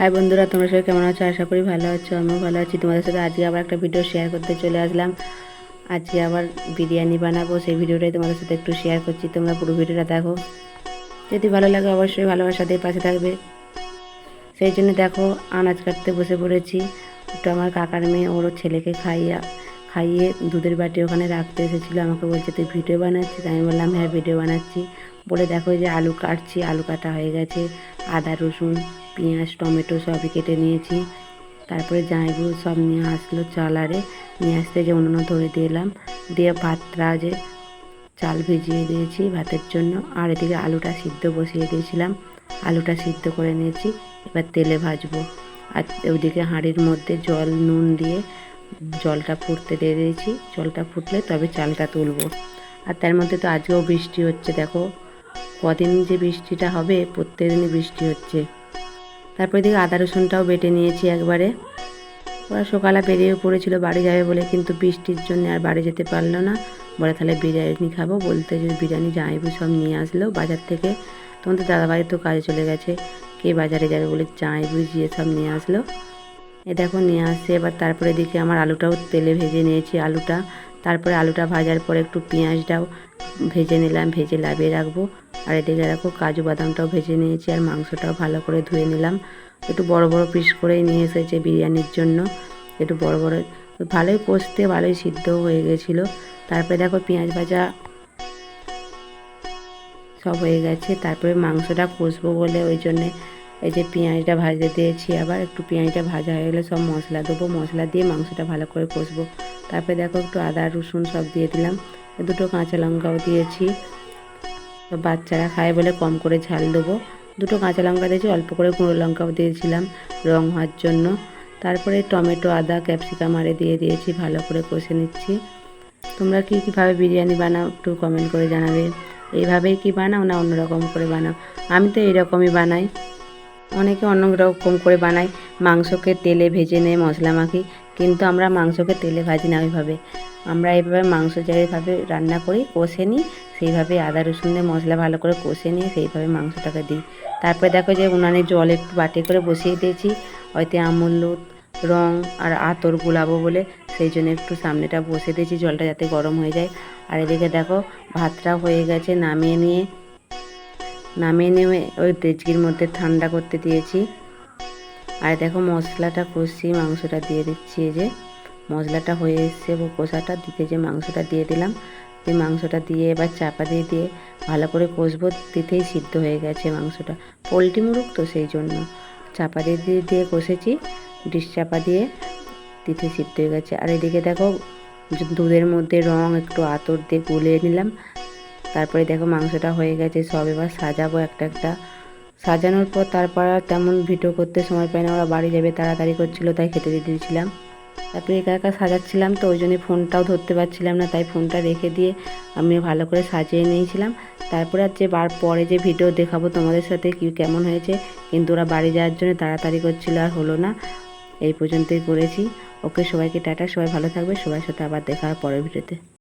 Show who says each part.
Speaker 1: High বন্ধুরা, তোমরা সবাই কেমন আছো? আশা করি ভালো আছো, আমিও ভালো আছি। তোমাদের সাথে আজকে আবার একটা ভিডিও শেয়ার করতে চলে আসলাম। আজকে আবার বিরিয়ানি বানাবো, সেই ভিডিওটাই তোমাদের সাথে একটু শেয়ার করছি। তোমরা পুরো ভিডিওটা দেখো। যদি ভালো লাগে অবশ্যই ভালোবাসা দিয়ে পাশে থাকবে। সেই জন্য দেখো, আনাজ কাটতে বসে পড়েছি। একটু আমার কাকার মেয়ে, ওর ছেলেকে খাইয়া, খাইয়ে দুধের বাটি ওখানে রাখতে এসেছিল। আমাকে বলছে, তুই ভিডিও বানাচ্ছিস? আমি বললাম হ্যাঁ ভিডিও বানাচ্ছি। বলে দেখো যে আলু কাটছি, আলু কাটা হয়ে গেছে। আদা, রসুন পেঁয়াজ, টমেটো সবই কেটে নিয়েছি। তারপরে জাঁইবু সব নিয়ে আসলো চালারে। নিয়ে আসতে যে উনুন ধরে দিলাম দিয়ে ভাতটা যে চাল ভিজিয়ে দিয়েছি ভাতের জন্য। আর এদিকে আলুটা সিদ্ধ বসিয়ে দিয়েছিলাম। আলুটা সিদ্ধ করে নিয়েছি। এবার তেলে ভাজবো। আর ওইদিকে হাঁড়ির মধ্যে জল, নুন দিয়ে জলটা ফুটতে দিয়ে দিয়েছি। জলটা ফুটলে তবে চালটা তুলবো। আর তার মধ্যে তো আজকেও বৃষ্টি হচ্ছে, দেখো। কদিন যে বৃষ্টিটা হবে, প্রত্যেকদিনই বৃষ্টি হচ্ছে। তারপর দেখি আদা রসুনটাও বেটে নিয়েছি একবারে। ওরা সকালে বেরিয়ে পড়েছিল, বাড়ি যাবে বলে কিন্তু বৃষ্টির জন্য আর বাড়ি যেতে পারল না। বলে তাহলে বিরিয়ানি খাব বলতে যে বিরিয়ানি যাইবো সব নিয়ে আসলো বাজার থেকে। তখন তো দাদাবাড়ি তো কাজে চলে গেছে, কে বাজারে যাবে বলে চাই বুঝিয়ে সব নিয়ে আসলো। এ দেখো নিয়ে আসছে, এবার তারপরে দিকে আমার আলুটাও তেলে ভেজে নিয়েছি আলুটা। তারপরে আলুটা ভাজার পরে একটু পেঁয়াজটাও ভেজে নিলাম, ভেজে লাভিয়ে রাখব। আর এদিকে দেখো কাজু বাদামটাও ভেজে নিয়েছি আর মাংসটাও ভালো করে ধুয়ে নিলাম। একটু বড় বড় পিস করেই নিয়ে এসেছে বিরিয়ানির জন্য। একটু বড় বড়, ভালোই কষতে, ভালোই সিদ্ধ হয়ে গেছিল। তারপরে দেখো পেঁয়াজ ভাজা সব হয়ে গেছে। তারপরে মাংসটা কষবো বলে ওই জন্যে এই যে পেঁয়াজটা ভাজতে দিয়েছি আবার। একটু পেঁয়াজটা ভাজা হয়ে গেলে সব মশলা দেবো। মশলা দিয়ে মাংসটা ভালো করে কষবো। তারপরে দেখো একটু আদা, রসুন সব দিয়ে দিলাম। দুটো কাঁচা লঙ্কাও দিয়েছি। তো বাচ্চারা খায় বলে কম করে ঝাল দেবো। দুটো কাঁচা লঙ্কা দিয়েছি, অল্প করে গুঁড়ো লঙ্কাও দিয়েছিলাম রং হওয়ার জন্য। তারপরে টমেটো, আদা, ক্যাপসিকাম আরে দিয়ে দিয়েছি, ভালো করে কষে নিচ্ছি। তোমরা কী কীভাবে বিরিয়ানি বানাও একটু কমেন্ট করে জানাবে। এইভাবেই কি বানাও না অন্যরকম করে বানাও? আমি তো এইরকমই বানাই। অনেকে অন্য রকম করে বানাই মাংসকে তেলে ভেজে নেয় মশলা মাখি। কিন্তু আমরা মাংসকে তেলে ভাজি না ওইভাবে। আমরা এইভাবে মাংস যেভাবে রান্না করি, কষে নিই, সেইভাবে আদা, রসুন দিয়ে মশলা ভালো করে কষে নিয়ে সেইভাবে মাংসটাকে দিই। তারপরে দেখো যে উনানে জল একটু বাটি করে বসিয়ে দিয়েছি। হয়তো আমুল রং আর আতর গুলাবো বলে সেই জন্য একটু সামনেটা বসে দিয়েছি, জলটা যাতে গরম হয়ে যায়। আর এদিকে দেখো ভাতটা হয়ে গেছে, নামিয়ে নিয়ে নামিয়ে নিয়ে ওই তেজকির মধ্যে ঠান্ডা করতে দিয়েছি। আর দেখো মশলাটা কষি, মাংসটা দিয়ে দিচ্ছি যে। মশলাটা হয়ে এসছে কষাটা দিতে যে মাংসটা দিয়ে দিলাম এই মাংসটা দিয়ে এবার চাপা দিয়ে দিয়ে ভালো করে কষবো, দিতেই সিদ্ধ হয়ে গেছে মাংসটা। পোলট্রি মুরগ তো সেই জন্য। চাপা দিয়ে দিয়ে দিয়ে কষেছি, ডিশ চাপা দিয়ে দিতে সিদ্ধ হয়ে গেছে। আর এদিকে দেখো দুধের মধ্যে রং একটু আতর দিয়ে গুলিয়ে নিলাম। তারপরে দেখো মাংসটা হয়ে গেছে, সব এবার সাজাবো একটা একটা। সাজানোর পর তারপর আর তেমন ভিডিও করতে সময় পায় না। ওরা বাড়ি যাবে, তাড়াতাড়ি করছিল, তাই খেতে দিয়ে দিয়েছিলাম। তারপরে একা একা সাজাচ্ছিলাম তো, ওই জন্য ফোনটাও ধরতে পারছিলাম না, তাই ফোনটা রেখে দিয়ে আমি ভালো করে সাজিয়ে নিয়েছিলাম। তারপরে আর যে বার পরে যে ভিডিও দেখাবো তোমাদের সাথে কি কেমন হয়েছে, কিন্তু ওরা বাড়ি যাওয়ার জন্য তাড়াতাড়ি করছিল আর হলো না। এই পর্যন্তই করেছি। ওকে সবাইকে টাটা, সবাই ভালো থাকবে, সবার সাথে আবার দেখা হয় পরের ভিডিওতে।